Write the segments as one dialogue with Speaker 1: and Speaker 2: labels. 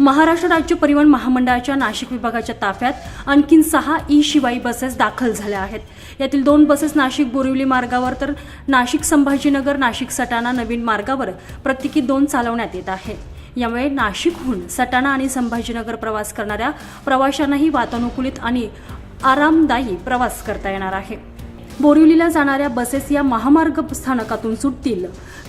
Speaker 1: महाराष्ट्र राज्य परिवहन महामंडळाच्या नाशिक विभागाच्या ताफ्यात आणखीन सहा ई शिवाई बसेस दाखल झाल्या आहेत. यातील दोन बसेस नाशिक बोरिवली मार्गावर तर नाशिक संभाजीनगर नाशिक सटाणा नवीन मार्गावर प्रत्येकी दोन चालवण्यात येत आहे. यामुळे नाशिकहून सटाणा आणि संभाजीनगर प्रवास करणाऱ्या प्रवाशांनाही वातानुकूलित आणि आरामदायी प्रवास करता येणार आहे. बोरिवलीला जाणाऱ्या बसेस या महामार्ग स्थानकातून सुटतील.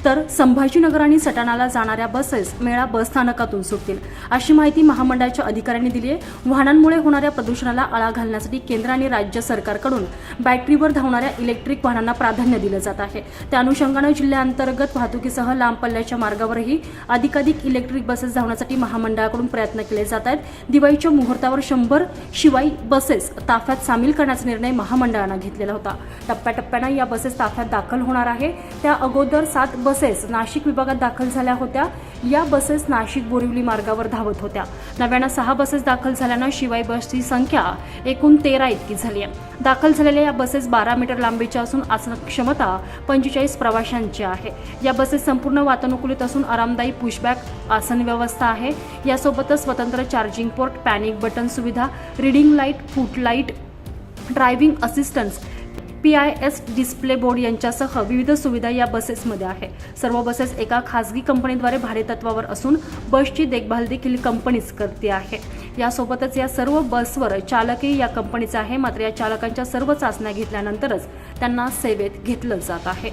Speaker 1: तर संभाजीनगर आणि सटाणाला जाणाऱ्या बसेस मेळा बस स्थानकातून सुटतील. अशी माहिती महामंडळाच्या अधिकाऱ्यांनी दिली आहे वाहनांमुळे होणाऱ्या प्रदूषणाला आळा घालण्यासाठी केंद्र आणि राज्य सरकारकडून बॅटरीवर धावणाऱ्या इलेक्ट्रिक वाहनांना प्राधान्य दिलं जात आहे. त्या अनुषंगानं जिल्ह्याअंतर्गत वाहतुकीसह लांब पल्ल्याच्या मार्गावरही अधिकाधिक इलेक्ट्रिक बसेस धावण्यासाठी महामंडळाकडून प्रयत्न केले जात आहेत. दिवाळीच्या मुहूर्तावर शंभर शिवाई बसेस ताफ्यात सामील करण्याचा निर्णय महामंडळानं घेतलेला होता. टप्प्याटप्प्यानं या बसेस ताफ्यात दाखल होणार आहे. त्या अगोदर सात बसेस नाशिक विभागात दाखल झाल्या होत्या. या बसेस नाशिक बोरिवली मार्गावर धावत होत्या. नव्यानं सहा बसेस दाखल झाल्यानं शिवाय बसची संख्या एकूण तेरा इतकी झाली आहे. दाखल झालेल्या या बसेस बारा मीटर लांबीच्या असून आसन क्षमता पंचेचाळीस प्रवाशांची आहे. या बसेस संपूर्ण वातानुकूलित असून आरामदायी पुशबॅक आसन व्यवस्था आहे. यासोबतच स्वतंत्र चार्जिंग पोर्ट पॅनिक बटन सुविधा reading light foot light driving assistance P I S display board यांच्यासह विविध सुविधा या बसेसमध्ये आहे. सर्व बसेस एका खासगी कंपनीद्वारे भाडेतत्वावर असून बसची देखभाल देखील कंपनीच करते आहे. यासोबतच या सर्व बसवर चालकही या कंपनीचा आहे. मात्र या चालकांच्या सर्व चाचण्या घेतल्यानंतरच त्यांना सेवेत घेतलं जात आहे.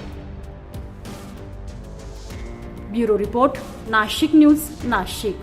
Speaker 1: Bureau report Nashik news Nashik.